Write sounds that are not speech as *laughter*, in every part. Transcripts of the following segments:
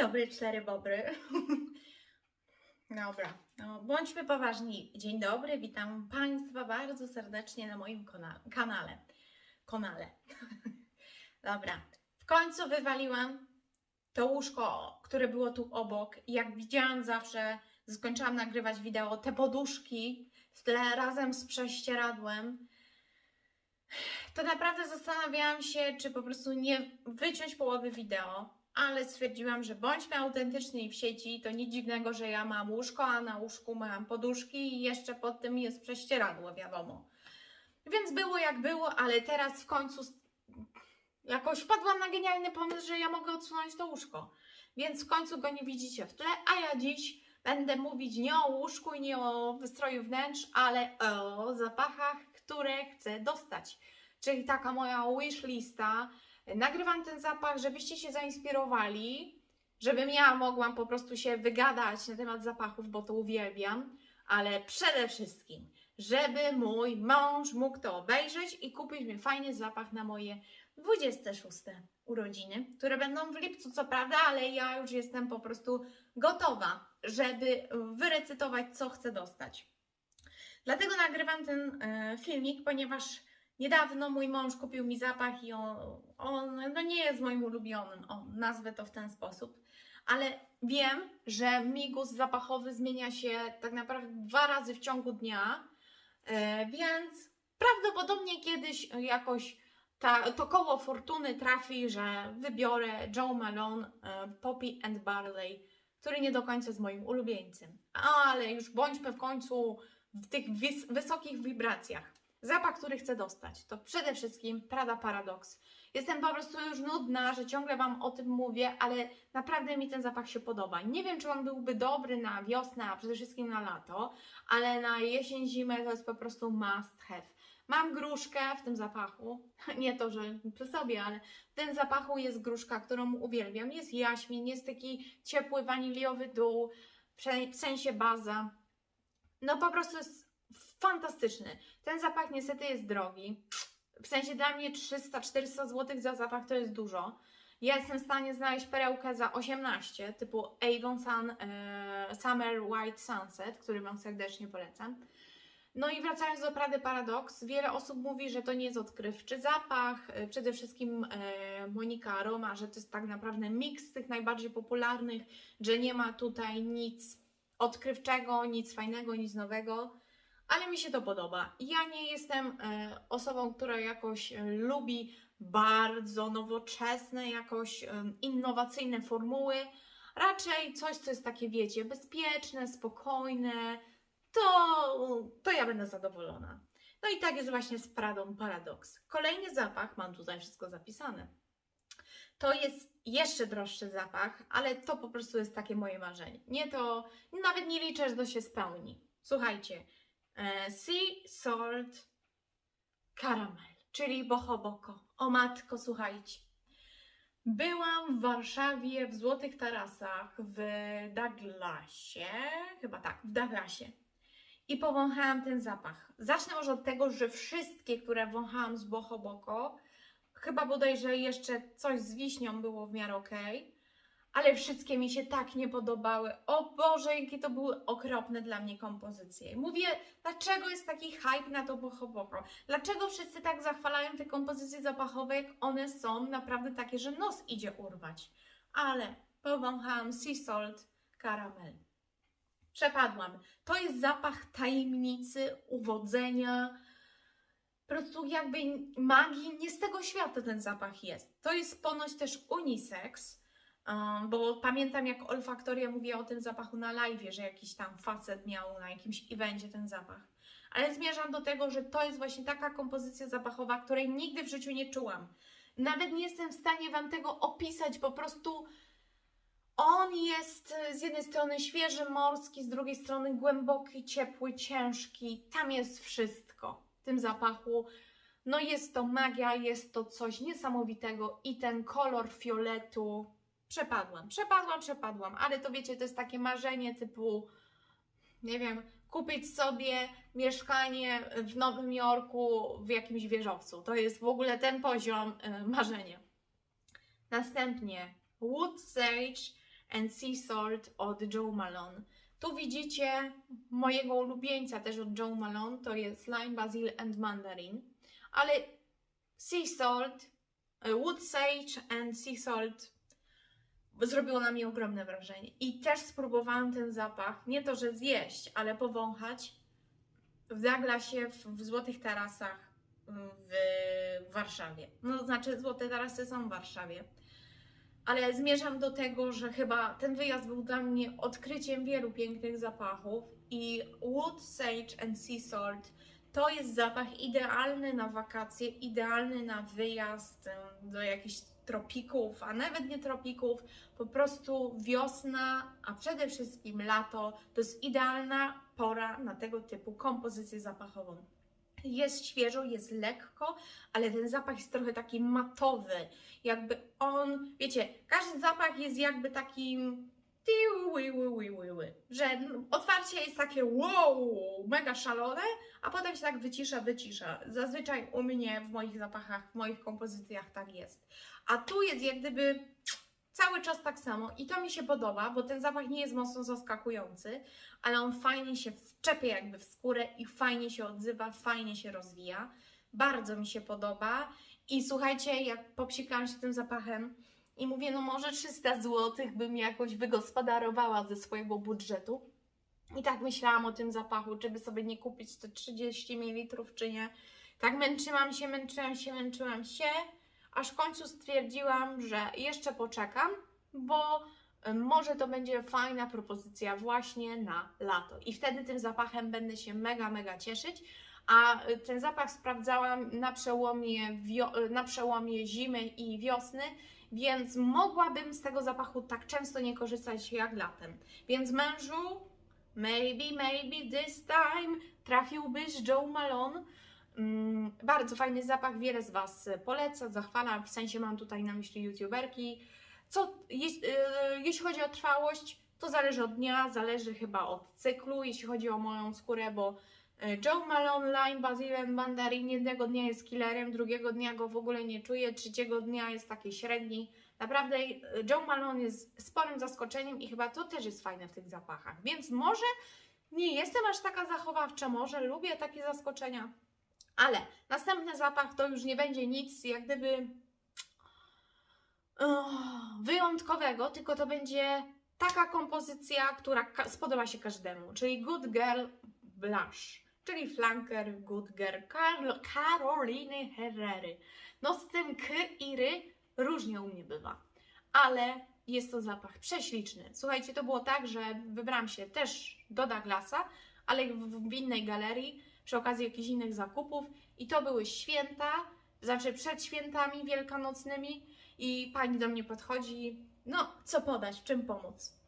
dobry, cztery bobry. *laughs* Dobra, no, bądźmy poważni. Dzień dobry, witam Państwa bardzo serdecznie na moim kanale. Konale. *laughs* Dobra, w końcu wywaliłam to łóżko, które było tu obok. Jak widziałam zawsze, skończyłam nagrywać wideo, te poduszki w tle razem z prześcieradłem. To naprawdę zastanawiałam się, czy po prostu nie wyciąć połowy wideo, ale stwierdziłam, że bądźmy autentyczni w sieci. To nic dziwnego, że ja mam łóżko, a na łóżku mam poduszki i jeszcze pod tym jest prześcieradło, wiadomo. Więc było jak było, ale teraz w końcu jakoś wpadłam na genialny pomysł, że ja mogę odsunąć to łóżko. Więc w końcu go nie widzicie w tle, a ja dziś będę mówić nie o łóżku i nie o wystroju wnętrz, ale o zapachach, które chcę dostać. Czyli taka moja wish lista. Nagrywam ten zapach, żebyście się zainspirowali, żebym ja mogłam po prostu się wygadać na temat zapachów, bo to uwielbiam, ale przede wszystkim, żeby mój mąż mógł to obejrzeć i kupić mi fajny zapach na moje 26 urodziny, które będą w lipcu, co prawda, ale ja już jestem po prostu gotowa, żeby wyrecytować, co chcę dostać. Dlatego nagrywam ten e, filmik, ponieważ niedawno mój mąż kupił mi zapach i on, on no nie jest moim ulubionym, o, nazwę to w ten sposób, ale wiem, że mi gust zapachowy zmienia się tak naprawdę dwa razy w ciągu dnia, e, więc prawdopodobnie kiedyś jakoś ta, to koło fortuny trafi, że wybiorę Joe Malone e, Poppy and Barley, który nie do końca jest moim ulubieńcem. Ale już bądźmy w końcu w tych wys- wysokich wibracjach. Zapach, który chcę dostać, to przede wszystkim Prada Paradox. Jestem po prostu już nudna, że ciągle Wam o tym mówię, ale naprawdę mi ten zapach się podoba. Nie wiem, czy on byłby dobry na wiosnę, a przede wszystkim na lato, ale na jesień, zimę to jest po prostu must have. Mam gruszkę w tym zapachu. *laughs* Nie to, że przy sobie, ale w tym zapachu jest gruszka, którą uwielbiam. Jest jaśmin, jest taki ciepły, waniliowy dół, w sensie baza. No po prostu jest fantastyczny. Ten zapach niestety jest drogi. W sensie dla mnie 300-400 zł za zapach to jest dużo. Ja jestem w stanie znaleźć perełkę za 18, typu Avon Sun e, Summer White Sunset, który Wam serdecznie polecam. No i wracając do Prady Paradox, wiele osób mówi, że to nie jest odkrywczy zapach. E, Przede wszystkim e, Monika Aroma, że to jest tak naprawdę miks tych najbardziej popularnych, że nie ma tutaj nic odkrywczego, nic fajnego, nic nowego. Ale mi się to podoba. Ja nie jestem e, osobą, która jakoś e, lubi bardzo nowoczesne, jakoś e, innowacyjne formuły. Raczej coś, co jest takie, wiecie, bezpieczne, spokojne, to, to ja będę zadowolona. No i tak jest właśnie z Pradą Paradox. Kolejny zapach, mam tutaj wszystko zapisane. To jest jeszcze droższy zapach, ale to po prostu jest takie moje marzenie. Nie to, nawet nie liczę, że to się spełni. Słuchajcie, Sea Salt Caramel, czyli bohoboko. O matko, słuchajcie. Byłam w Warszawie w Złotych Tarasach w Douglasie, chyba tak, w Douglasie. I powąchałam ten zapach. Zacznę może od tego, że wszystkie, które wąchałam z bohoboko, chyba bodajże jeszcze coś z wiśnią było w miarę okej, ale wszystkie mi się tak nie podobały. O Boże, jakie to były okropne dla mnie kompozycje. Mówię, dlaczego jest taki hype na to bohoboko? Dlaczego wszyscy tak zachwalają te kompozycje zapachowe, jak one są naprawdę takie, że nos idzie urwać? Ale powąchałam Sea Salt Caramel. Przepadłam. To jest zapach tajemnicy, uwodzenia, po prostu jakby magii. Nie z tego świata ten zapach jest. To jest ponoć też unisex, bo pamiętam jak olfaktoria mówiła o tym zapachu na live, że jakiś tam facet miał na jakimś evencie ten zapach. Ale zmierzam do tego, że to jest właśnie taka kompozycja zapachowa, której nigdy w życiu nie czułam. Nawet nie jestem w stanie Wam tego opisać, po prostu on jest e, z jednej strony świeży, morski, z drugiej strony głęboki, ciepły, ciężki. Tam jest wszystko w tym zapachu. No jest to magia, jest to coś niesamowitego i ten kolor fioletu. Przepadłam, przepadłam, przepadłam, ale to wiecie, to jest takie marzenie typu, nie wiem, kupić sobie mieszkanie w Nowym Jorku w jakimś wieżowcu. To jest w ogóle ten poziom y, marzenia. Następnie Wood Sage and Sea Salt od Joe Malone. Tu widzicie mojego ulubieńca też od Joe Malone, to jest Lime, Basil and Mandarin. Ale Sea Salt, e, Wood Sage and Sea Salt zrobiło na mnie ogromne wrażenie. I też spróbowałam ten zapach, nie to, że zjeść, ale powąchać w Douglasie, w, w Złotych Tarasach w Warszawie. No, znaczy, Złote Tarasy są w Warszawie. Ale zmierzam do tego, że chyba ten wyjazd był dla mnie odkryciem wielu pięknych zapachów i Wood Sage and Sea Salt to jest zapach idealny na wakacje, idealny na wyjazd do jakichś tropików, a nawet nie tropików, po prostu wiosna, a przede wszystkim lato, to jest idealna pora na tego typu kompozycję zapachową. Jest świeżo, jest lekko, ale ten zapach jest trochę taki matowy. Jakby on, wiecie, każdy zapach jest jakby takim że otwarcie jest takie wow, mega szalone, a potem się tak wycisza, wycisza. Zazwyczaj u mnie w moich zapachach, w moich kompozycjach tak jest. A tu jest jak gdyby cały czas tak samo i to mi się podoba, bo ten zapach nie jest mocno zaskakujący, ale on fajnie się wczepia jakby w skórę i fajnie się odzywa, fajnie się rozwija. Bardzo mi się podoba i słuchajcie, jak popsikałam się tym zapachem i mówię, no może 300 zł bym jakoś wygospodarowała ze swojego budżetu. I tak myślałam o tym zapachu, czy by sobie nie kupić te 30 ml, czy nie. Tak męczyłam się, męczyłam się, męczyłam się, aż w końcu stwierdziłam, że jeszcze poczekam, bo y, może to będzie fajna propozycja właśnie na lato. I wtedy tym zapachem będę się mega, mega cieszyć. A y, ten zapach sprawdzałam na przełomie, y, na przełomie zimy i wiosny, więc mogłabym z tego zapachu tak często nie korzystać jak latem. Więc mężu, maybe, maybe this time trafiłbyś Joe Malone. Mm, bardzo fajny zapach, wiele z Was poleca, zachwala, w sensie mam tutaj na myśli youtuberki. Co, jeś, yy, jeśli chodzi o trwałość, to zależy od dnia, zależy chyba od cyklu, jeśli chodzi o moją skórę, bo Joe Malone, Lime, Basil Mandarin jednego dnia jest killerem, drugiego dnia go w ogóle nie czuję, trzeciego dnia jest taki średni. Naprawdę yy, Joe Malone jest sporym zaskoczeniem i chyba to też jest fajne w tych zapachach, więc może nie jestem aż taka zachowawcza, może lubię takie zaskoczenia, ale następny zapach to już nie będzie nic jak gdyby wyjątkowego, tylko to będzie taka kompozycja, która spodoba się każdemu, czyli Good Girl Blush, czyli flanker Good Girl Karoliny Herrery. No z tym K i Ry różnie u mnie bywa, ale jest to zapach prześliczny. Słuchajcie, to było tak, że wybrałam się też do Douglasa, ale w, w innej galerii, przy okazji jakichś innych zakupów i to były święta, znaczy przed świętami wielkanocnymi i pani do mnie podchodzi, no co podać, czym pomóc?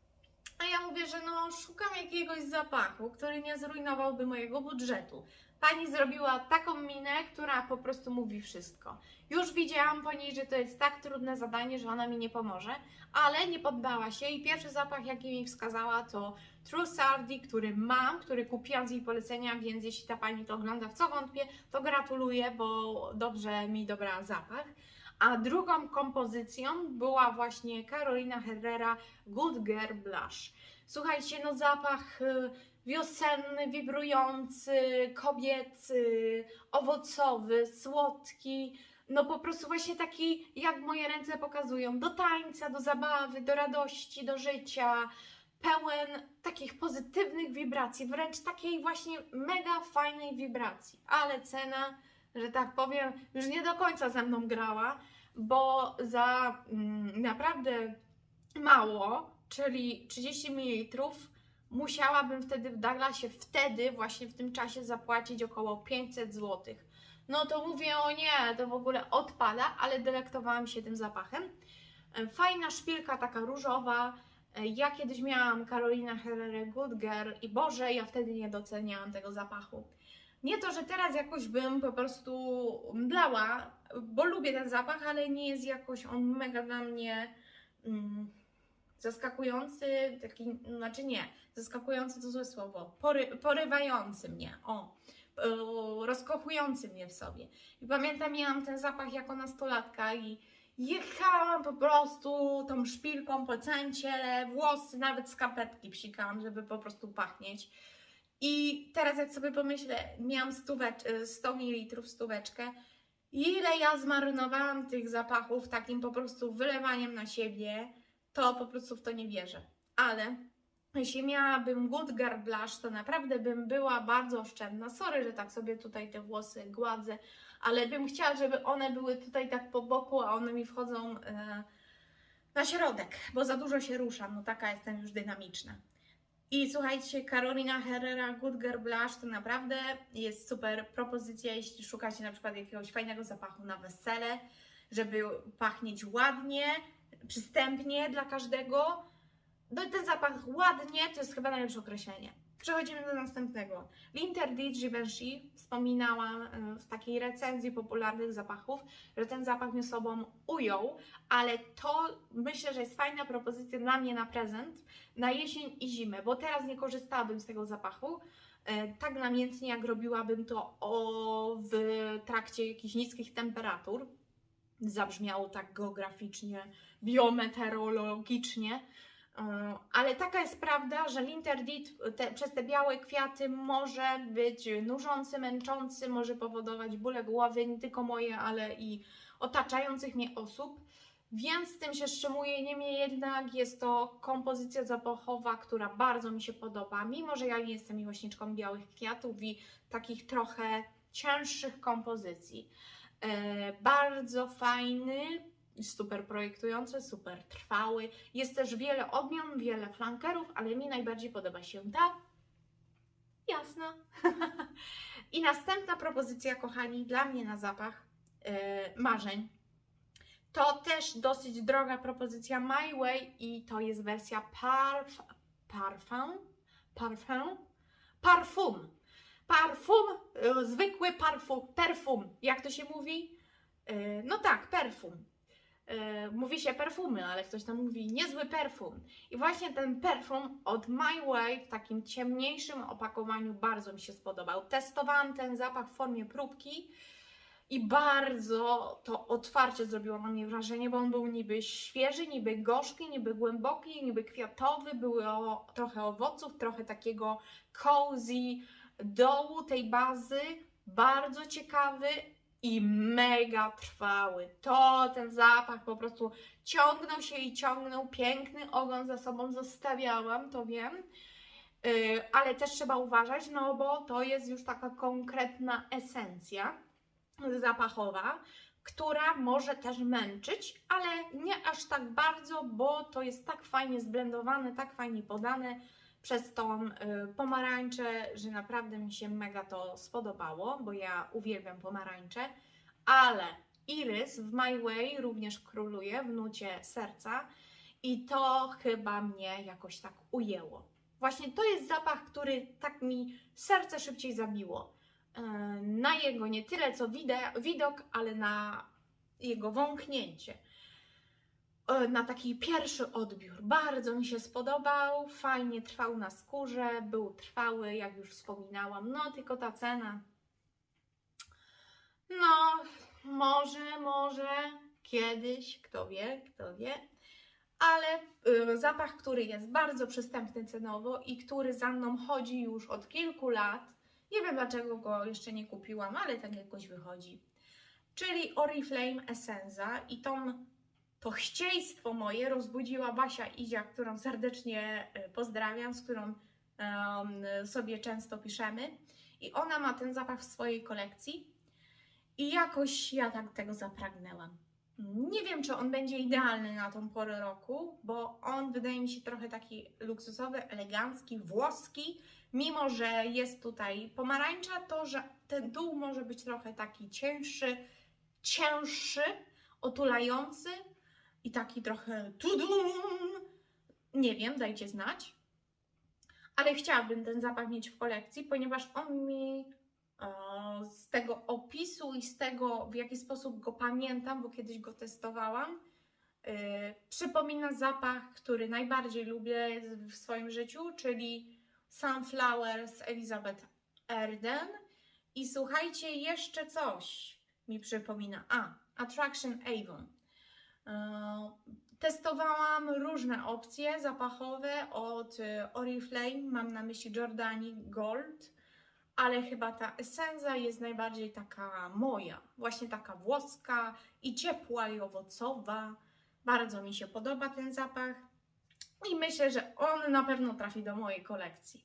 A ja mówię, że no szukam jakiegoś zapachu, który nie zrujnowałby mojego budżetu. Pani zrobiła taką minę, która po prostu mówi wszystko. Już widziałam po niej, że to jest tak trudne zadanie, że ona mi nie pomoże, ale nie poddała się i pierwszy zapach, jaki mi wskazała, to True Sardi, który mam, który kupiłam z jej polecenia, więc jeśli ta pani to ogląda, w co wątpię, to gratuluję, bo dobrze mi dobrała zapach. A drugą kompozycją była właśnie Carolina Herrera Good Girl Blush. Słuchajcie, no zapach y, wiosenny, wibrujący, kobiecy, owocowy, słodki. No po prostu właśnie taki, jak moje ręce pokazują, do tańca, do zabawy, do radości, do życia, pełen takich pozytywnych wibracji, wręcz takiej właśnie mega fajnej wibracji. Ale cena, że tak powiem, już nie do końca ze mną grała, bo za mm, naprawdę mało, czyli 30 ml, musiałabym wtedy w Douglasie, wtedy właśnie w tym czasie zapłacić około 500 zł. No to mówię, o nie, to w ogóle odpada, ale delektowałam się tym zapachem. E, Fajna szpilka, taka różowa. E, Ja kiedyś miałam Carolina Herrera Good Girl i Boże, ja wtedy nie doceniałam tego zapachu. Nie to, że teraz jakoś bym po prostu mdlała, bo lubię ten zapach, ale nie jest jakoś on mega dla mnie mm, zaskakujący, taki, znaczy nie, zaskakujący to złe słowo, pory, porywający mnie, o, e, rozkochujący mnie w sobie. I pamiętam, miałam ten zapach jako nastolatka i, Jechałam po prostu tą szpilką po całym ciele, włosy, nawet skarpetki psikałam, żeby po prostu pachnieć. I teraz jak sobie pomyślę, miałam stówecz, y, 100 ml stóweczkę, ile ja zmarnowałam tych zapachów takim po prostu wylewaniem na siebie, to po prostu w to nie wierzę. Ale jeśli miałabym good girl blush, to naprawdę bym była bardzo oszczędna. Sorry, że tak sobie tutaj te włosy gładzę, ale bym chciała, żeby one były tutaj tak po boku, a one mi wchodzą e, na środek, bo za dużo się ruszam, no taka jestem już dynamiczna. I słuchajcie, Carolina Herrera Good Girl Blush to naprawdę jest super propozycja, jeśli szukacie na przykład jakiegoś fajnego zapachu na wesele, żeby pachnieć ładnie, przystępnie dla każdego. No i ten zapach ładnie to jest chyba najlepsze określenie. Przechodzimy do następnego. Linter di Givenchy wspominałam e, w takiej recenzji popularnych zapachów, że ten zapach mnie sobą ujął, ale to myślę, że jest fajna propozycja dla mnie na prezent na jesień i zimę, bo teraz nie korzystałabym z tego zapachu e, tak namiętnie, jak robiłabym to o, w trakcie jakichś niskich temperatur. Zabrzmiało tak geograficznie, biometeorologicznie. Ale taka jest prawda, że Linterdit te, przez te białe kwiaty może być nużący, męczący, może powodować bóle głowy, nie tylko moje, ale i otaczających mnie osób. Więc z tym się wstrzymuję, niemniej jednak jest to kompozycja zapachowa, która bardzo mi się podoba, mimo że ja nie jestem miłośniczką białych kwiatów i takich trochę cięższych kompozycji. E, bardzo fajny, super projektujący, super trwały. Jest też wiele odmian, wiele flankerów, ale mi najbardziej podoba się ta jasna. *laughs* I następna propozycja, kochani, dla mnie na zapach e, marzeń. To też dosyć droga propozycja My Way i to jest wersja parf, parfum, parfum, parfum, parfum, e, zwykły parfum, perfum, jak to się mówi? E, No tak, perfum. E, Mówi się perfumy, ale ktoś tam mówi niezły perfum. I właśnie ten perfum od My Way w takim ciemniejszym opakowaniu bardzo mi się spodobał. Testowałam ten zapach w formie próbki i bardzo to otwarcie zrobiło na mnie wrażenie, bo on był niby świeży, niby gorzki, niby głęboki, niby kwiatowy, były o, trochę owoców, trochę takiego cozy dołu tej bazy, bardzo ciekawy i mega trwały. To ten zapach po prostu ciągnął się i ciągnął, piękny ogon za sobą zostawiałam, to wiem. Yy, ale też trzeba uważać, no bo to jest już taka konkretna esencja zapachowa, która może też męczyć, ale nie aż tak bardzo, bo to jest tak fajnie zblendowane, tak fajnie podane przez tą y, pomarańczę, że naprawdę mi się mega to spodobało, bo ja uwielbiam pomarańcze, ale Iris w My Way również króluje w nucie serca i to chyba mnie jakoś tak ujęło. Właśnie to jest zapach, który tak mi serce szybciej zabiło e, na jego nie tyle co widok, ale na jego wąchnięcie. E, Na taki pierwszy odbiór. Bardzo mi się spodobał, fajnie trwał na skórze, był trwały, jak już wspominałam. No, tylko ta cena. No, może, może kiedyś, kto wie, kto wie. Ale y, zapach, który jest bardzo przystępny cenowo i który za mną chodzi już od kilku lat. Nie wiem dlaczego go jeszcze nie kupiłam, ale tak jakoś wychodzi. Czyli Oriflame Essenza i tą, to chcieństwo moje rozbudziła Basia Izia, którą serdecznie y, pozdrawiam, z którą em, sobie często piszemy. I ona ma ten zapach w swojej kolekcji i jakoś ja tak tego zapragnęłam. Nie wiem, czy on będzie idealny na tą porę roku, bo on wydaje mi się trochę taki luksusowy, elegancki, włoski. Mimo, że jest tutaj pomarańcza, to że ten dół może być trochę taki cięższy, cięższy, otulający i taki trochę tudum. Nie wiem, dajcie znać. Ale chciałabym ten zapach mieć w kolekcji, ponieważ on mi e, z tego opisu i z tego, w jaki sposób go pamiętam, bo kiedyś go testowałam, e, przypomina zapach, który najbardziej lubię w swoim życiu, czyli Sunflower z Elizabeth Arden. I słuchajcie, jeszcze coś mi przypomina. A, Attraction Avon. E, Testowałam różne opcje zapachowe od e, Oriflame, mam na myśli Jordani Gold, ale chyba ta esenza jest najbardziej taka moja, właśnie taka włoska i ciepła i owocowa. Bardzo mi się podoba ten zapach i myślę, że on na pewno trafi do mojej kolekcji.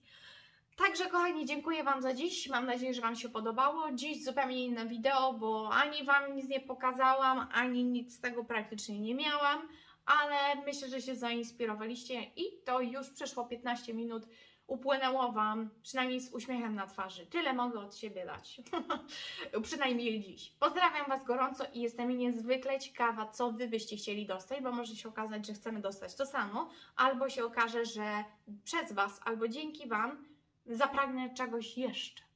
Także kochani, dziękuję Wam za dziś. Mam nadzieję, że Wam się podobało. Dziś zupełnie inne wideo, bo ani Wam nic nie pokazałam, ani nic z tego praktycznie nie miałam, ale myślę, że się zainspirowaliście i to już przeszło 15 minut. Upłynęło Wam przynajmniej z uśmiechem na twarzy. Tyle mogę od siebie dać. *laughs* przynajmniej dziś. Pozdrawiam Was gorąco i jestem niezwykle ciekawa, co Wy byście chcieli dostać, bo może się okazać, że chcemy dostać to samo, albo się okaże, że przez Was, albo dzięki Wam zapragnę czegoś jeszcze.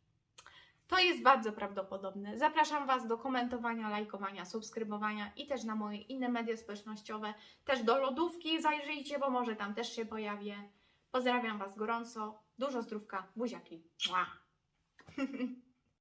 To jest bardzo prawdopodobne. Zapraszam Was do komentowania, lajkowania, subskrybowania i też na moje inne media społecznościowe. Też do lodówki zajrzyjcie, bo może tam też się pojawię. Pozdrawiam Was gorąco. Dużo zdrówka. Buziaki. Mua. *laughs*